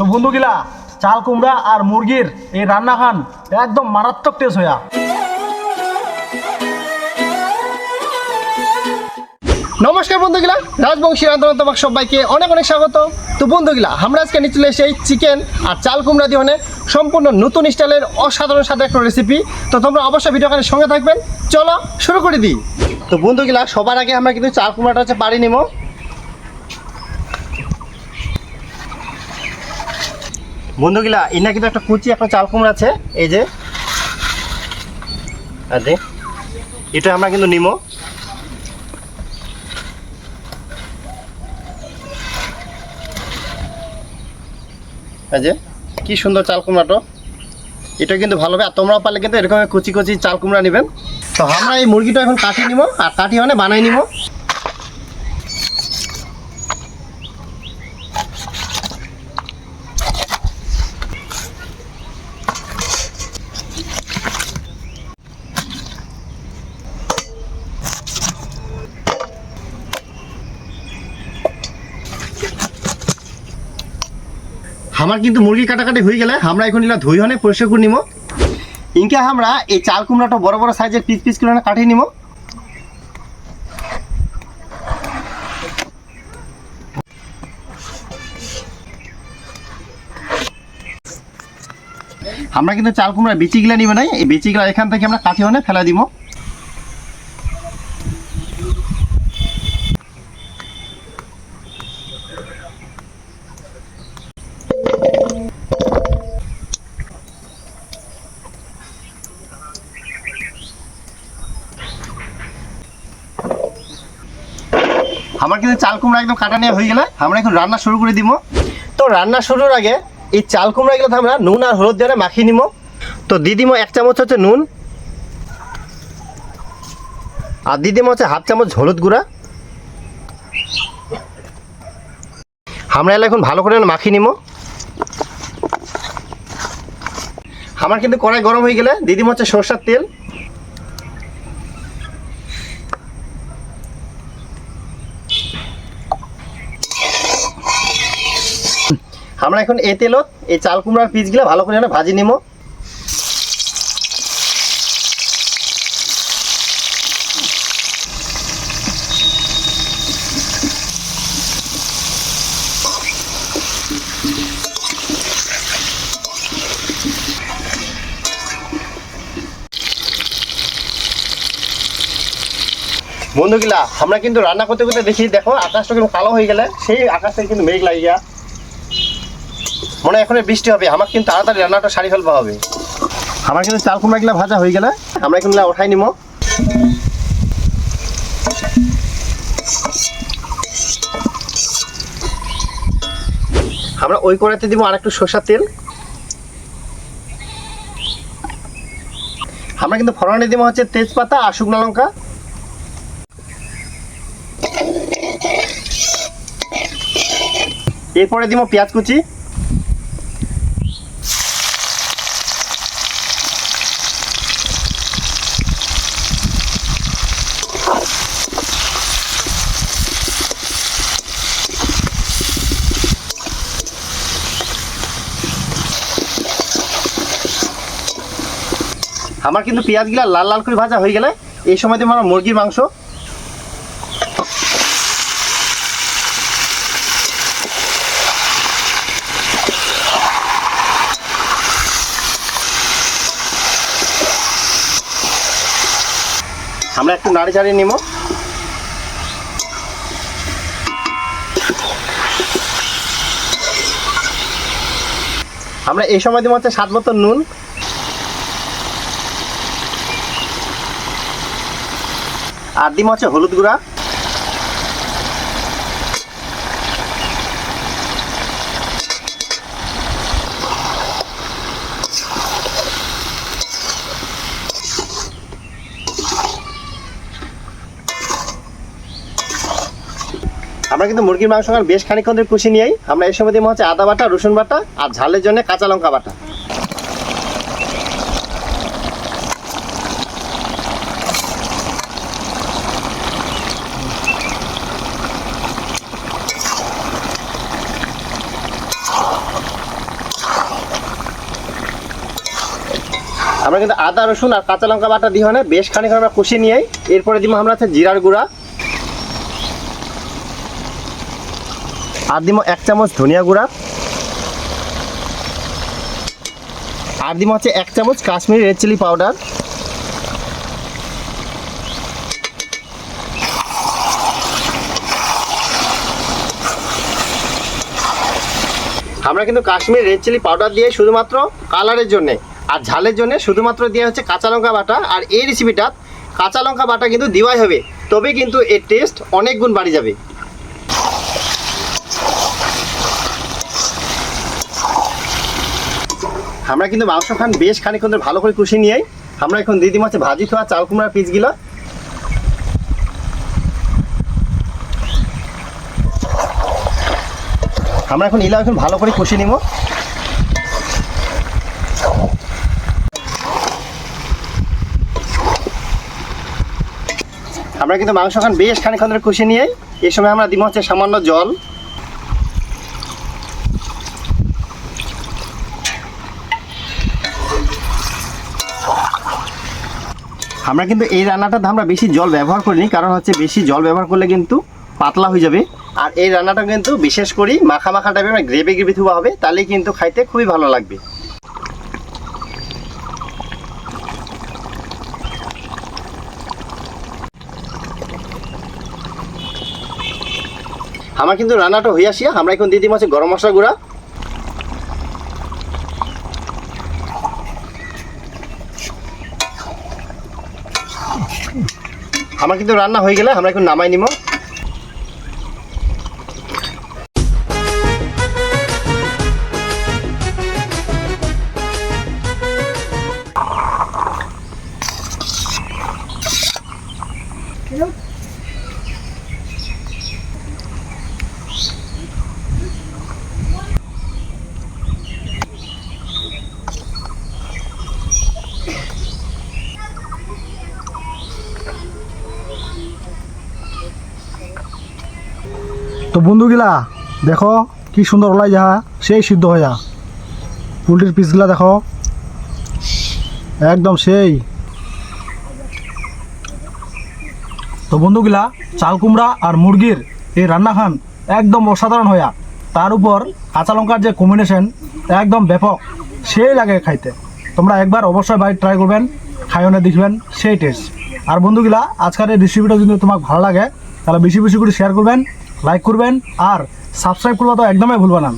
তো বন্ধুগিলা, চাল, কুমড়া আর মুরগির এই রান্না খান একদম মারাত্মক টেস্ট হইয়া। নমস্কার বন্ধুগুলা, রাজবংশী রান্ধন তোমাকে সবাইকে অনেক অনেক স্বাগত। তো বন্ধুগুলা, আমরা আজকে নিয়ে চলে এসে চিকেন আর চাল, কুমড়া দিয়ে সম্পূর্ণ নতুন স্টাইলের অসাধারণ সাথে একটা রেসিপি তো তোমরা অবশ্যই ভিডিওখানে সঙ্গে থাকবেন। চলো, শুরু করে দিই। তো বন্ধুগুলা, সবার আগে আমরা কিন্তু চাল, কুমড়াটা হচ্ছে পাড়ি নিব। বন্ধুগুলা, এনা কিন্তু একটা কুচি, একটা চাল কুমড়া আছে, এই যে। আছে এটা আমরা কিন্তু নিমো। যে, কি সুন্দর চাল কুমড়াটো। এটা কিন্তু ভালো হবে আর তোমরাও পারলে কিন্তু এরকম কুচি কুচি চাল কুমড়া নেবেন। তো আমরা এই মুরগিটা এখন কাটি নিব আর কাটি মানে বানাই নিব আমার কিন্তু মুরগি কাটাকাটি হয়ে গেলে, আমরা এখন এগুলা ধুই হনে, পরিষ্কার করে নিব ইনকে আমরা এই চাল কুমড়াটা বড় বড় সাইজের পিস পিস করে কাটিয়ে নিব আমরা কিন্তু চাল কুমড়া বিচিগুলা নিব নাই, এই বিচিগুলা এখান থেকে আমরা কাঠি হনে ফেলা দিব আমার কিন্তু চাল কুমড়া একদম কাটা নেওয়া হয়ে গেলে আমরা এখন রান্না শুরু করে দিব। তো রান্না শুরুর আগে এই চাল কুমড়াগুলো আমরা নুন আর হলুদ দিয়ে মাখিয়ে নিব। তো দিদিমো এক চামচ হচ্ছে নুন। আর দিদিমো হচ্ছে হাফ চামচ হলুদ গুঁড়া। আমরা এলা এখন ভালো করে মাখিয়ে নিব। আমার কিন্তু কড়াই গরম হয়ে গেলে দিদিমো হচ্ছে সরষার তেল। আমরা এখন এই তেলত এই চাল কুমড়ার পিসগুলো ভালো করে ভাজি নিব বন্ধুগুলা, আমরা কিন্তু রান্না করতে করতে দেখি, দেখো, আকাশটা কিন্তু কালো হয়ে গেলে, সেই আকাশ থেকে কিন্তু মেঘ লাগিয়া মনে হয় এখন বৃষ্টি হবে। আমার কিন্তু তাড়াতাড়ি রান্নাটা সারি ফেলবা হবে। আমার কিন্তু চাল কুমড়াগুলা ভাজা হয়ে গেলে আমরা কিন্তু ওঠাই নিব আমরা ওই কড়াইতে দিব আর একটু সর্ষার তেল। আমরা কিন্তু ফোড়নে দিব হচ্ছে তেজপাতা আর শুকনো লঙ্কা। এরপরে দিব পেঁয়াজ কুচি। আমার কিন্তু পেঁয়াজগুলা লাল লাল করে ভাজা হয়ে গেলে এই সময় আমরা মুরগির মাংস। আমরা একটু নাড়ি চাড়িয়ে নিব। আমরা এই সময় দিব হচ্ছে স্বাদ মতো নুন আর দিব হচ্ছে হলুদ গুঁড়া। আমরা কিন্তু মুরগির মাংস বেশ খানিক্ষণ ধরে কষি নিয়েই। আমরা এই সময় দিব হচ্ছে আদা বাটা, রসুন বাটা আর ঝালের জন্য কাঁচা লঙ্কা বাটা। আমরা কিন্তু আদা, রসুন আর কাঁচা লঙ্কা বাটা দিয়ে হয় বেশ খানিক আমরা কষিয়ে নিয়ে এরপরে দিব আমরা হচ্ছে জিরার গুঁড়া। আর দিব এক চামচ ধনিয়া গুঁড়া। আর দিব হচ্ছে এক চামচ কাশ্মীরি রেড চিলি পাউডার আমরা কিন্তু কাশ্মীর রেড চিলি পাউডার দিয়ে শুধুমাত্র কালারের জন্যে আর ঝালের জন্য শুধুমাত্র দেওয়া হচ্ছে কাঁচা লঙ্কা বাটা, আর এই রেসিপিটা কাঁচা লঙ্কা বাটা কিন্তু দেওয়াই হবে। তবে কিন্তু এর টেস্ট অনেক গুণ বাড়ি যাবে। আমরা কিন্তু মাংস খান বেশ খানিক্ষণ ভালো করে কষিয়ে নিয়ে আমরা এখন দিদি মাছে ভাজি থোয়া চাল কুমড়ার পিসগুলো। আমরা এখন ইলা এখন ভালো করে কষিয়ে নিব। আমরা কিন্তু মাংস খান বেশ খানিক্ষণ ধরে কষিয়ে নিয়ে এই সময় আমরা দিব হচ্ছে সামান্য জল। আমরা কিন্তু এই রান্নাটাতে আমরা বেশি জল ব্যবহার করিনি, কারণ হচ্ছে বেশি জল ব্যবহার করলে কিন্তু পাতলা হয়ে যাবে। আর এই রান্নাটা কিন্তু বিশেষ করে মাখা মাখা টাইপের মানে গ্রেভি গ্রেভি থুবা হবে, তাহলেই কিন্তু খাইতে খুবই ভালো লাগবে। আমার কিন্তু রান্নাটা হয়ে আসিয়া আমরা এখন দিয়ে দিব হচ্ছে গরম মশলা গুঁড়া। আমার কিন্তু রান্না হয়ে গেলে আমরা এখন নামাই নিব বন্ধুগুলা, দেখো কি সুন্দর ওলাই যাহা, সেই সিদ্ধ হয়ে। যা পোলট্রির পিসগুলা দেখো। একদম সেই। তো বন্ধুগুলা, চাল কুমড়া আর মুরগির এই রান্না খান একদম অসাধারণ হইয়া তার উপর কাঁচা লঙ্কার যে কম্বিনেশন একদম ব্যাপক, সেই লাগে খাইতে। তোমরা একবার অবশ্যই বাড়ি ট্রাই করবেন খাইনে দেখবেন, সেই টেস্ট আর বন্ধুগুলা, আজকের এই রেসিপিটা যদি তোমাকে ভালো লাগে, তাহলে বেশি বেশি করে শেয়ার করবেন। লাইক করবেন আর সাবস্ক্রাইব করবা তো একদমই ভুলবে না।